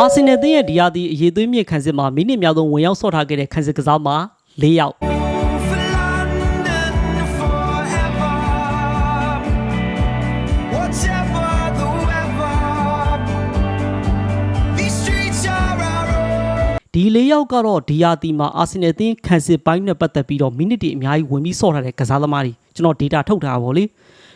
အာဆင်နယ်သင်းရဲ့ဒီယာဒီအရေးသွေးမြင့်ခံစစ်မှာမိနစ်များဆုံးဝင်ရောက်ဆော့ထားခဲ့တဲ့ခံစစ်ကစားမှာ၄ယောက် for London forever. Whatever the weather, these streets are our own. ဒီ၄ယောက်ကတော့ဒီယာဒီမှာအာဆင်နယ်သင်းခံစစ်ပိုင်းနဲ့ပတ်သက်ပြီးတော့မိနစ်တွေအများကြီးဝင်ပြီးဆော့ထားတဲ့ကစားသမားတွေကျွန်တော် data ထုတ်ထားပါဗောလေ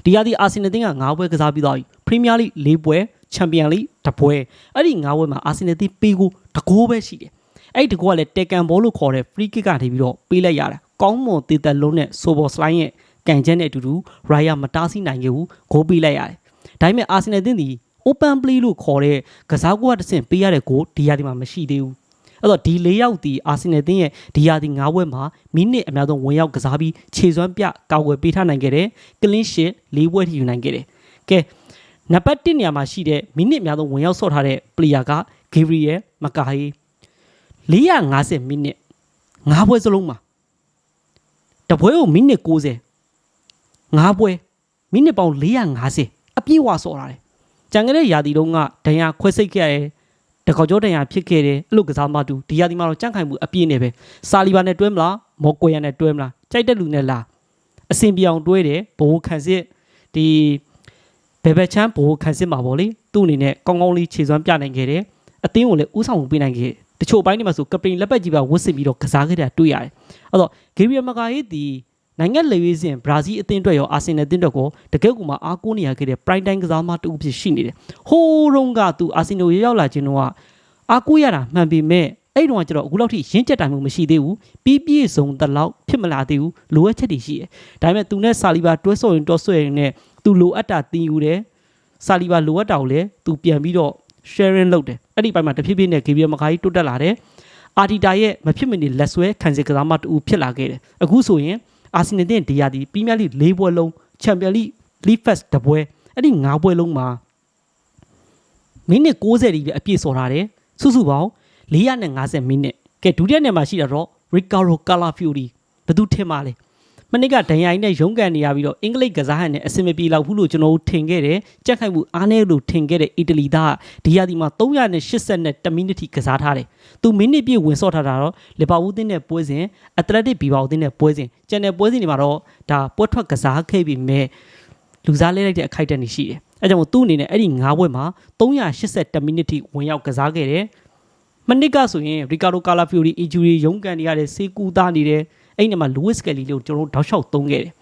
ဒီယာဒီအာဆင်နယ်သင်းက9ပွဲကစားပြီးသွားပြီ ပရီးမီးယားလိ၄ပွဲချန်ပီယံလိတစ်ပွဲအဲ့ဒီ9ပွဲမှာအာဆင်နယ်သင်းပေးကိုတကိုးပဲရှိတယ်အဲ့ဒီတကိုးကလည်းတက်ကန်ဘောလို့ခေါ်တဲ့ free kick ကနေပြီးတော့ပေးလိုက်ရတာကောင်းမွန်တည်သက်လုံးနဲ့ဆိုဘော်စလိုင်းရဲ့ကန်ချက်နဲ့အတူတူရိုင်ယာမတားဆီးနိုင်ခဲ့ဘူးဂိုးပေးလိုက်ရတယ်ဒါပေမဲ့အာဆင်နယ်သင်းဒီ open play လို့ခေါ်တဲ့ကစားကွက်တစ်ဆင့်ပေးရတဲ့ဂိုးဒီယာဒီမှာမရှိသေးဘူးအဲ့တော့ဒီ၄ယောက်ဒီအာဆင်နယ်တင်းရဲ့ဒီယာဒီ၅ဘွဲမှာမိနစ်အများဆုံးဝင်ရောက်ကစားပြီးခြေစွမ်းပြကာကွယ်ပေးထားနိုင်ခဲ့တယ်ကလင်းရှစ်၄ဘွဲထိယူနိုင်ခဲ့တယ်ကဲ နံပါတ်1နေရာမှာရှိတဲ့မိနစ်အများဆုံးဝင်ရောက်ဆော့ထားတဲ့ပလီယာကဂေဗရီယယ်မကာဟီ450မိနစ်၅ဘွဲစလုံးမှာတပွဲကိုမိနစ်90၅ဘွဲမိနစ်ပေါင်း450အပြည့်ဝဆော့ထားတယ်ကြံခဲ့တဲ့ယာဒီတုန်းကဒဏ်ရာခွဲစိတ်ခဲ့ရတယ်တကောက်ကျောတန်ရဖြစ်ခဲ့တယ်အဲ့လိုကစားမတူဒီယာဒီမှာတော့ကြန့်ခိုင်မှုအပြည့်နဲ့ပဲစာလီဘာနဲ့တွဲမလားမော်ကွေယာနဲ့တွဲမလားကြိုက်တဲ့လူနဲ့လားအစင်ပြောင်တွဲတယ်ဘိုးခန့်စစ်ဒီ ဘယ်ဘက်ချမ်းဘိုးခန့်စစ်မှာပေါ့လေသူ့အနေနဲ့ကောင်းကောင်းလေးခြေစွမ်းပြနိုင်ခဲ့တယ်အသင်းကိုလည်းဥဆောင်ပေးနိုင်ခဲ့တယ်တချို့ဘိုင်းတွေမှာဆိုကပတိန်လက်ပတ်ကြီးပါဝတ်စစ်ပြီးတော့ကစားခဲ့တာတွေ့ရတယ်အဲ့တော့ဂေရီယယ်မကာဟီဒီနိုင်ငံလေဝေးစဉ်ဘရာဇီးအသင်းအတွက်ရောအာဆင်နယ်အသင်းအတွက်ကိုတကယ့်ကိုမှအားကိုးနေရခဲ့တဲ့ prime time ကစားမတူဖြစ်ရှိနေတယ်ဟိုးတုန်းကသူအာဆင်နယ်ရောက်လာခြင်းတော့အားကိုးရတာမှန်ပေမဲ့ အဲ့တုန်းကကျတော့အခုလောက်ထိရင်းချက်တိုင်မှုမရှိသေးဘူးပြီးပြည့်စုံတလောက်ဖြစ်မလာသေးဘူးလိုအပ်ချက်တွေရှိတယ်ဒါပေမဲ့သူနဲ့ဆာလီဘာတွဲဆော့ရင်တွဲဆော့ရင်နဲ့သူလိုအပ်တာတင်ယူတယ်ဆာလီဘာလိုအပ်တာကိုလည်းသူပြန်ပြီးတော့ sharing လုပ်တယ်အဲ့ဒီပိုင်းမှာတဖြည်းဖြည်းနဲ့ဂေဘီယယ်မခါကြီးတိုးတက်လာတယ်အာတီတာရဲ့မဖြစ်မနေလက်ဆွဲခံစစ်ကစားမတူဖြစ်လာခဲ့တယ်အခုဆိုရင်အာဆင်နယ်တဲ့ဒီယာဒီပရီးမီးယားလိ၄ပွဲလုံးချန်ပီယံလိလီဖက်တပွဲအဲ့ဒီ၅ပွဲလုံးမှာမိနစ်60ဒီပဲအပြည့်စော်ထားတယ်စုစုပေါင်း 450မိနစ်ကဲဒုတိယနေရာမှာရှိတာတော့ Ricardo Calafiori ဘယ်သူထင်ပါလဲမနစ်ကဒန်ရိုင်းနဲ့ရုန်းကန်နေရပြီးတော့အင်္ဂလိပ်ကစားဟန်နဲ့အဆင်မပြေလောက်ဘူးလို့ကျွန်တော်တို့ထင်ခဲ့တယ်ကြက်ခိုက်မှုအားနည်းလို့ထင်ခဲ့တဲ့အီတလီသားဒီယာဒီမှာ380မိနစ်ထိကစားထားတယ်သူမိနစ်ပြည့်ဝင်ဆော့ထားတာတော့လီဗာပူးတင်းနဲ့ပွဲစဉ်အက်တလက်တစ်ဘီဘာအသင်းနဲ့ပွဲစဉ်ကျန်တဲ့ပွဲစဉ်တွေမှာတော့ဒါပွဲထွက်ကစားခဲ့ပြီးမဲ့လူစားလဲလိုက်တဲ့အခိုက်အတန့်တွေရှိတယ်အဲကြောင့်မို့သူ့အနေနဲ့အဲ့ဒီ၅ပွဲမှာ380မိနစ်ထိဝင်ရောက်ကစားခဲ့တယ် မနစ်ကဆိုရင်ရီကာဒိုကာလာဖီယိုရီအီဂျူရီရုန်းကန်နေရတဲ့စေကူသားနေတယ်အဲ့ဒီမှာလူးဝစ်စကယ်လီလို့ကျွန်တော်တို့တောက်လျှောက်သုံးခဲ့တယ်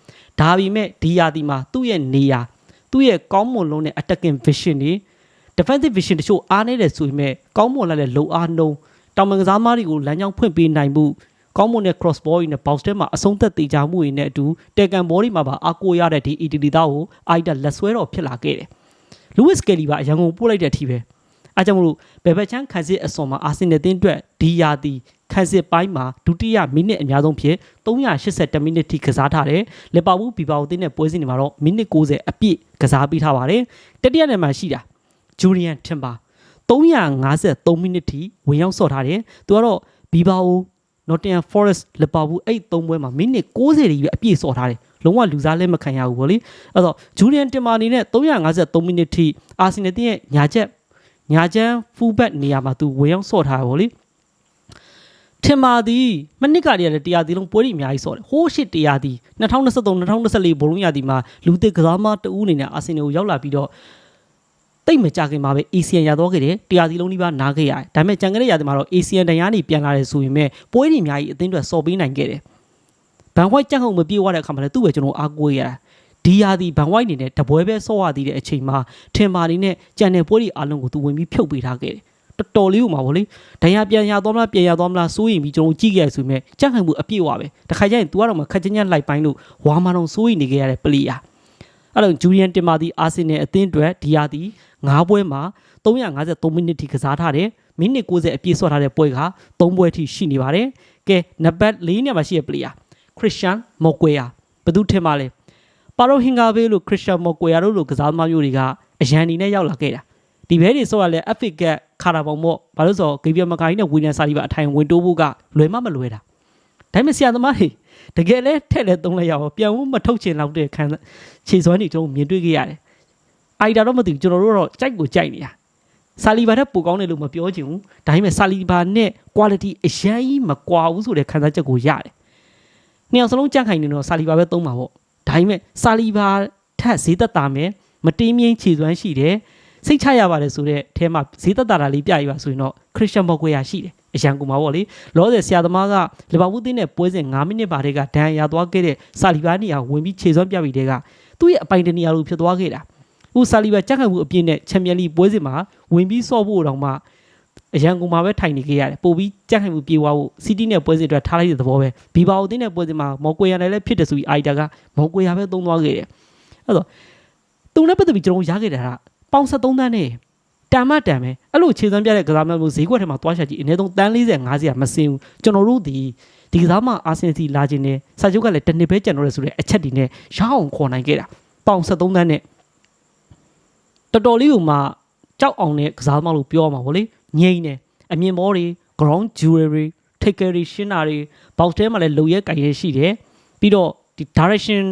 ဒါပေမဲ့ဒီယာဒီမှာသူ့ရဲ့နေရာသူ့ရဲ့ကောင်းမွန်လုံးတဲ့ attacking vision တွေ defensive vision တချို့အားနေတယ်ဆိုပေမဲ့ကောင်းမွန်လာတဲ့လုံအားနှုံတောင်မန်ကစားမားတွေကိုလမ်းကြောင်းဖွင့်ပေးနိုင်မှုကောင်းမွန်တဲ့ cross ball တွေနဲ့ box ထဲမှာအဆုံးသက်တေချာမှုတွေနဲ့အတူတေကန်ဘောတွေမှာပါအားကိုးရတဲ့ဒီ EDD သားကိုအိုက်တာလက်ဆွဲတော်ဖြစ်လာခဲ့တယ်လူးဝစ်စကယ်လီပါအရန်ကုန်ပို့လိုက်တဲ့အထိပဲ အားကြောင့်မလို့ဘယ်ဘက်ချမ်းခံစစ်အစွန်မှာအာဆင်နယ်တင်းအတွက်ဒီယာတီခံစစ်ပိုင်းမှာဒုတိယမိနစ်အများဆုံးဖြစ်382မိနစ်ထိကစားထားတယ်။လက်ပါဘူးဘီပါဦးတင်းတဲ့ပွဲစဉ်တွေမှာတော့မိနစ်90အပြည့်ကစားပေးထားပါတယ်။တတိယနယ်မှာရှိတာဂျူရီယန်ထင်ပါ353မိနစ်ထိဝင်ရောက်ဆော့ထားတယ်။သူကတော့ဘီပါဦး Nottingham Forest လက်ပါဘူးအဲ့သုံးပွဲမှာမိနစ်60တိပဲအပြည့်ဆော့ထားတယ်။လုံးဝလူစားလဲမခံရဘူးဗောလေ။အဲ့တော့ဂျူရီယန်တင်မာအနေနဲ့353မိနစ်ထိအာဆင်နယ်တင်းရဲ့ညာချက် ညာချမ်းဖူးဘက်နေရာမှာသူဝင်ရောက်ဆော့ထားတယ်ဗောလေထင်ပါသည်မနစ်ကတည်းကလည်းတရားဒီလုံးပွဲတွေအများကြီးဆော့တယ်ဟိုးရှစ်တရားဒီ2023 2024ဘောလုံးရာဒီမှာလူသစ်ကစားမတအူးအနေနဲ့အာဆင်နယ်ကိုရောက်လာပြီးတော့တိတ်မကြခင်မှာပဲ ASEAN ရတော့ခဲ့တယ်တရားဒီလုံးဒီပါနားခဲ့ရတယ်ဒါပေမဲ့ကြံခဲ့တဲ့ရာဒီမှာတော့ ASEAN တန်ရာနေပြန်လာတယ်ဆိုရင်မဲ့ပွဲတွေအများကြီးအသင်းတွေဆော့ပေးနိုင်ခဲ့တယ်ဘန်ဝိုက်ကြက်ခုံမပြေဝတဲ့အခါမှာလည်းသူ့ပဲကျွန်တော်အားကိုးရတာ ဒီယာဒီဘန်ဝိုက်နေနဲ့တပွဲပဲဆော့ရသေးတဲ့အချိန်မှာထင်ပါနေနဲ့ကြံတဲ့ပွဲတွေအားလုံးကိုသူဝင်ပြီးဖြုတ်ပေးထားခဲ့တယ်တော်တော်လေးဥမှာဗောလေဒဏ်ရာပြန်ရသွားမလားပြန်ရသွားမလားစိုးရင်ပြီးကျွန်တော်ကြည့်ခဲ့ရဆိုပေမဲ့ကြက်ခံမှုအပြည့်ဝပဲတခါကျရင် तू ကတော့မခက်ချင်းချင်းလိုက်ပိုင်းလို့ဝါမတော်စိုးရင်နေခဲ့ရတဲ့ပလီယာအဲ့တော့ဂျူရီယန်တင်မာဒီအာဆင်နယ်အသင်းအတွက်ဒီယာဒီ9ပွဲမှာ353မိနစ်ထိကစားထားတယ်မိနစ်90အပြည့်ဆော့ထားတဲ့ပွဲက3ပွဲထိရှိနေပါတယ်ကဲနံပါတ်4နေရာမှာရှိတဲ့ပလီယာခရစ်စတန်မော်ကွေယာဘယ်သူထင်ပါလဲ ပါရိုဟင်ဂါဘေးလို့ခရစ်စတန်မော်ကွေယာတို့လိုကစားသမားမျိုးတွေကအရန်ဒီနဲ့ရောက်လာခဲ့တာဒီဘဲတွေဆိုရလဲအဖရစ်ကခါတာပုံပေါ့ဘာလို့ဆိုတော့ဂေဘီယယ်မကာကြီးနဲ့ဝီနန်စာလီပါအထိုင်ဝင်တိုးဖို့ကလွယ်မမလွယ်တာဒါပေမဲ့ဆရာသမားတွေတကယ်လဲထက်လဲသုံးလိုက်ရအောင်ပြန်ဖို့မထုတ်ချင်တော့တဲ့ခံခြေစွမ်းတွေကျွန်တော်မြင်တွေ့ခဲ့ရတယ်အိုက်တာတော့မသိဘူးကျွန်တော်တို့တော့ကြိုက်ကိုကြိုက်နေတာဆာလီဘာနဲ့ပိုကောင်းတယ်လို့မပြောချင်ဘူးဒါပေမဲ့ဆာလီဘာနဲ့ quality အရင်ကြီးမကွာဘူးဆိုတဲ့ခံစားချက်ကိုရတယ်နှစ်ယောက်စလုံးကြန့်ခိုင်နေတော့ဆာလီဘာပဲသုံးပါပေါ့ ဒါပေမဲ့ဆာလီဘာထက်ဈေးသက်သာမယ်မတင်းမြင့်ခြေစွမ်းရှိတယ်စိတ်ချရပါတယ်ဆိုတော့အဲမှာဈေးသက်သာတာလေးပြရပါဆိုရင်တော့ခရစ်စတန်ဘော်ကွေယာရှိတယ်အရန်ကူမှာပေါ့လေလောဆယ်ဆရာသမားကလီဗာပူးတင်းနဲ့ပွဲစဉ်9မိနစ်ပါတဲ့ကဒဏ်ရာသွားခဲ့တဲ့ဆာလီဘာနေရာဝင်ပြီးခြေစွမ်းပြပြီးတဲ့ကသူ့ရဲ့အပိုင်တနေရာလိုဖြစ်သွားခဲ့တာဟိုဆာလီဘာကြက်ခံမှုအပြည့်နဲ့ချန်ပီယံလိပွဲစဉ်မှာဝင်ပြီးဆော့ဖို့တောင်မှ အရန်ကုန်မှာပဲထိုင်နေခဲ့ရတယ်ပို့ပြီးကြက်ခံမှုပြေသွားဖို့စီးတီးနဲ့ပွဲစဉ်အတွက်ထားလိုက်တဲ့သဘောပဲဘီဘာအိုတင်းနဲ့ပွဲစဉ်မှာမော်ကွေယာနဲ့လည်းဖြစ်တယ်ဆိုပြီးအိုက်တာကမော်ကွေယာပဲသုံးသွားခဲ့တယ်အဲ့တော့သူနဲ့ပတ်သက်ပြီးကျွန်တော်ရခဲ့တာကပေါင်73တန်းနဲ့တန်မတန်ပဲအဲ့လိုခြေစမ်းပြတဲ့ကစားမမျိုးဈေးကွက်ထဲမှာတွားချက်ကြီးအနည်းဆုံးတန်း40 50မစင်းဘူးကျွန်တော်တို့ဒီဒီကစားမအာဆင်စီလာခြင်းနဲ့စာချုပ်ကလည်းတစ်နှစ်ပဲကျန်တော့ရဆိုတဲ့အချက်တွေနဲ့ရအောင်ခေါ်နိုင်ခဲ့တာပေါင်73တန်းနဲ့တော်တော်လေးကိုမှကြောက်အောင်တဲ့ကစားသမားလို့ပြောရမှာဗောလေ ငိမ့်နေအမြင်ဘောတွေ ground jewelry taker တွေရှင်းတာတွေ box ထဲမှာလည်းလုံရဲကြိုင်ရဲရှိတယ်ပြီးတော့ဒီ direction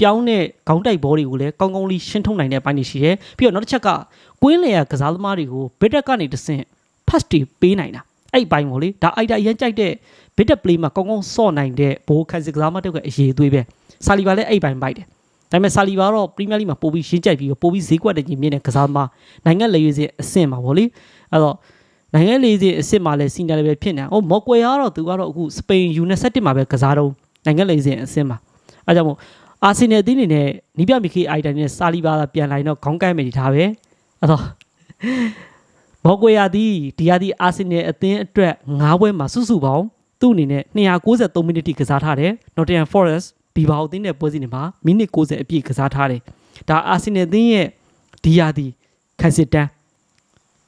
ပြောင်းတဲ့ခေါင်းတိုက်ဘောတွေကိုလည်းကောင်းကောင်းလေးရှင်းထုတ်နိုင်တဲ့အပိုင်းတွေရှိတယ်ပြီးတော့နောက်တစ်ချက်ကကွင်းလေရကစားသမားတွေကို bit ကနေတဆင့် pass တွေပေးနိုင်တာအဲ့ဒီဘိုင်းဗောလေဒါအိုက်တာအရင်ကြိုက်တဲ့ bit play မှာကောင်းကောင်းစော့နိုင်တဲ့ဘိုးခန်းစစ်ကစားမတက်ကအရေးသွေးပဲဆာလီဘာလည်းအဲ့ဒီဘိုင်းပိုက်တယ် ဒါပေမဲ့ဆာလီဘာတော့ပရီးမီးယားလိမှာပို့ပြီးရှင်းကြိုက်ပြီးတော့ပို့ပြီးဈေးကွက်တဲ့ကြီးမြင့်တဲ့ကစားသမားနိုင်ငံလေရွေးစင်အဆင့်မှာဗောလေအဲ့တော့နိုင်ငံလေရွေးစင်အဆင့်မှာလည်းစီနီယာလည်းပဲဖြစ်နေဟိုမော်ကွယ်ကတော့သူကတော့အခုစပိန် U21 မှာပဲကစားတော့နိုင်ငံလေရွေးစင်အဆင့်မှာအဲကြောင့်မို့အာဆင်နယ်အသင်းအနေနဲ့နီးပြမီခေအိုက်တန်နဲ့ဆာလီဘာပြန်လာရင်တော့ခေါင်းကိုက်မယ်ဒီထားပဲအဲ့တော့မော်ကွယ်ရသည်ဒီရသည်အာဆင်နယ်အသင်းအတွက်၅ပွဲမှာစုစုပေါင်းသူ့အနေနဲ့293မိနစ်ထိကစားထားတယ် Nottingham Forest ဘီဘာအသင်းနဲ့ပွဲစဉ်တွေမှာမိနစ်60အပြည့်ကစားထားတယ်။ဒါအာဆင်နယ်အသင်းရဲ့ဒီယာဒီခန်စစ်တန်း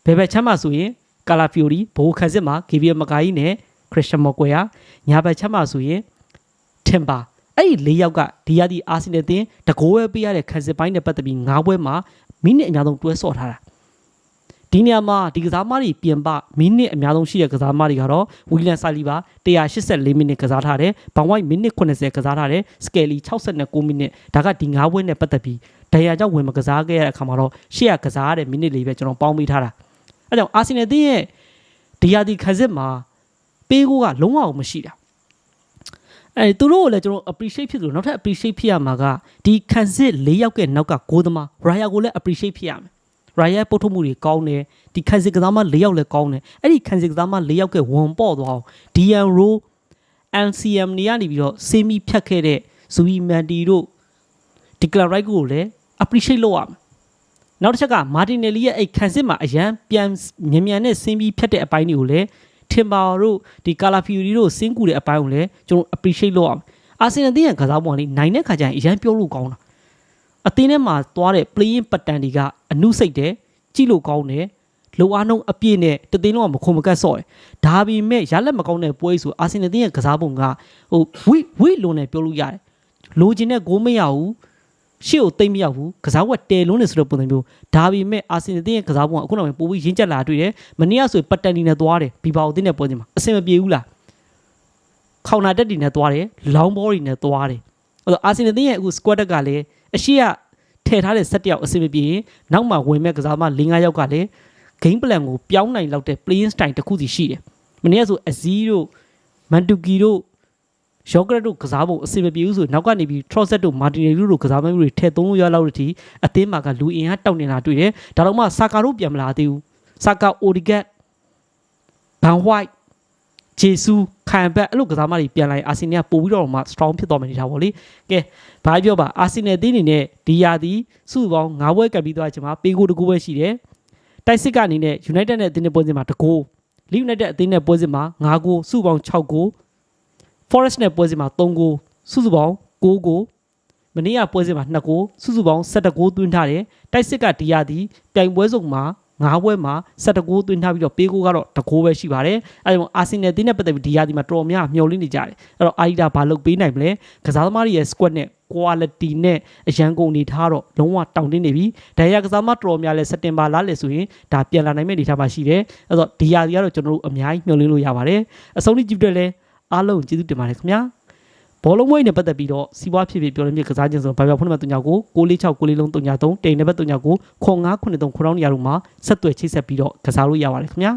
ဘယ်ဘက်ချမ်းမှာဆိုရင်ကာလာဖီယိုရီဘိုးခန်စစ်မှာဂီဗီယမကာကြီးနဲ့ခရစ်စတန်မော်ကွယ်ယာညာဘက်ချမ်းမှာဆိုရင်ထင်ပါအဲ့ဒီ၄ယောက်ကဒီယာဒီအာဆင်နယ်အသင်းတကိုးပဲပေးရတဲ့ခန်စစ်ပိုင်းနဲ့ပတ်သက်ပြီး၅ပွဲမှာမိနစ်အများဆုံးတွဲဆော့ထားတာ ဒီနေရာမှာဒီကစားမတွေပြင်ပမိနစ်အများဆုံးရှိတဲ့ကစားမတွေကတော့ဝီလန်ဆာလီဘာ184မိနစ်ကစားထားတယ်။ဘောင်ဝိုက်မိနစ်80ကစားထားတယ်။စကယ်လီ69မိနစ်ဒါကဒီ9ပွဲနဲ့ပတ်သက်ပြီးဒဏ်ရာကြောင့်ဝင်မကစားခဲ့ရတဲ့အခါမှာတော့ရှေ့ကကစားရတဲ့မိနစ်လေးပဲကျွန်တော်ပေါင်းပေးထားတာ။အဲကြောင့်အာဆင်နယ်တင်းရဲ့ဒီယာဒီခဇစ်မှာပေးကိုကလုံးဝမရှိတာ။အဲသူတို့ကိုလည်းကျွန်တော် appreciate ဖြစ်သလိုနောက်ထပ် appreciate ဖြစ်ရမှာကဒီခန်စစ်၄ယောက်ကနောက်ကဂိုးသမား Raya ကိုလည်း appreciate ဖြစ်ရမယ်။ Raya ပုတ်ထုတ်မှုတွေကောင်းတယ်ဒီခန်စစ်ကစားမ၄ယောက်လည်းကောင်းတယ်အဲ့ဒီခန်စစ်ကစားမ၄ယောက်ကဝန်ပေါ့သွားအောင် DN Row NCM နေရနေပြီးတော့စေမီဖြတ်ခဲ့တဲ့ဇူဝီမန်တီတို့ဒီကလရိုက်ကိုလည်း appreciate လုပ်ရမယ်နောက်တစ်ချက်ကမာတင်နယ်လီရဲ့အဲ့ခန်စစ်မှာအရန်ပြန်မြန်မြန်နဲ့ဆင်းပြီးဖြတ်တဲ့အပိုင်းတွေကိုလည်းထင်ပါတို့ဒီကာလာဖီယူရီတို့စင်းကူတဲ့အပိုင်းကိုလည်းကျွန်တော် appreciate လုပ်ရမယ်အာဆင်နယ်တင်းရဲ့ကစားပုံကလေနိုင်တဲ့ခါကျရင်အရန်ပြောလို့ကောင်းတာအသင်းထဲမှာသွားတဲ့ playing pattern တွေက အနုစိတ်တယ်ကြည့်လို့ကောင်းတယ်လိုအားနှုံးအပြည့်နဲ့တသိန်းလုံးကမခုံမကတ်ဆော့တယ်ဒါပေမဲ့ရလက်မကောင်းတဲ့ပွဲဆိုအာဆင်နယ်တင်းရဲ့ကစားပုံကဟိုဝိဝိလုံးနဲ့ပြောလို့ရတယ်လိုချင်တဲ့ဂိုးမရဘူးရှေ့ကိုတိတ်မရောက်ဘူးကစားဝက်တဲလုံးနေဆိုတဲ့ပုံစံမျိုးဒါပေမဲ့အာဆင်နယ်တင်းရဲ့ကစားပုံကအခုနောက်ပိုင်းပိုပြီးရင်းချက်လာတွေ့တယ်မနေ့ကဆိုပတ်တန်တီနဲ့သွားတယ်ဘီဘာအိုတင်းနဲ့ပွဲစဉ်မှာအဆင်မပြေဘူးလားခေါင်နာတက်တီနဲ့သွားတယ်လောင်းဘောတွေနဲ့သွားတယ်အဲ့တော့အာဆင်နယ်တင်းရဲ့အခု squad တက်ကလည်းအရှိက ထည့်ထားတဲ့ဆက်တယောက်အဆင်မပြေရင်နောက်မှဝင်မဲ့ကစားမ၄၅ယောက်ကလည်း game plan ကိုပြောင်းနိုင်လောက်တဲ့ playing style တစ်ခုစီရှိတယ်။မနေ့ကဆိုအဇီးတို့မန်တူကီတို့ယောဂရက်တို့ကစားဖို့အဆင်မပြေဘူးဆိုနောက်ကနေပြီး Trozet တို့ Martinelli တို့ကစားမမျိုးတွေထည့်သုံးလို့ရလောက်တဲ့ทีအသင်းမှာကလူအင်အားတောက်နေတာတွေ့တယ်။ဒါတော့မှဆာကာတို့ပြန်မလာသေးဘူး။ဆာကာအိုဒီ ဂတ်ဘန်ဟိုက်ဂျေဆူခံဘက်အဲ့လိုကစားမတွေပြန်လာရင်အာဆင်နယ်ကပို့ပြီးတော့မှ strong ဖြစ်သွားမယ်နေတာပေါ့လေ။ကဲဘာပြောပါအာဆင်နယ်အသင်းအနေနဲ့ဒီယာဒီစုပေါင်း9ဘွဲကပ်ပြီးသွားချင်မှာပေကိုတကူပဲရှိတယ်။တိုက်စစ်ကနေနဲ့ United နဲ့အသင်းနဲ့ပွဲစဉ်မှာတကူ Leeds United အသင်းနဲ့ပွဲစဉ်မှာ9ဂိုးစုပေါင်း6ဂိုး Forest နဲ့ပွဲစဉ်မှာ3ဂိုးစုစုပေါင်း9ဂိုးမနေ့ကပွဲစဉ်မှာ2ဂိုးစုစုပေါင်း17ဂိုးသွင်းထားတယ်တိုက်စစ်ကဒီယာဒီပြိုင်ပွဲစုံမှာ 9ပွဲမှာ17ဂိုးသွင်းထားပြီးတော့ပေးဂိုးကတော့တဂိုးပဲရှိပါတယ်အဲဒါကြောင့်အာဆင်နယ်တင်းနဲ့ပတ်သက်ပြီးဒီယာဒီမှာတော်တော်များမျှော်လင့်နေကြတယ်အဲ့တော့အာဒီတာဘာလုပ်ပေးနိုင်မလဲကစားသမားတွေရဲ့ squad နဲ့ quality နဲ့အရန်ကုန်နေထားတော့လုံးဝတောင်းတင်းနေပြီဒါရကစားမတော်တော်များလဲစက်တင်ဘာလလဲဆိုရင်ဒါပြန်လာနိုင်မယ့်အနေထားမှာရှိတယ်အဲ့တော့ဒီယာဒီကတော့ကျွန်တော်တို့အများကြီးမျှော်လင့်လို့ရပါတယ်အဆုံးထိကြည့်တဲ့လဲအားလုံးကျေးဇူးတင်ပါတယ်ခင်ဗျာ ဘောလုံးမွေးနဲ့ပတ်သက်ပြီးတော့စီးပွားဖြစ်ဖြစ်ပြောလို့မြစ်ကစားခြင်းဆိုဘာပြောဖုန်းနံပါတ်39ကို646 6လေးလုံး39တိန်နံပါတ်39ကို0993 9000နေရာတို့မှာဆက်သွယ်ချိတ်ဆက်ပြီးတော့ကစားလို့ရပါတယ်ခင်ဗျာ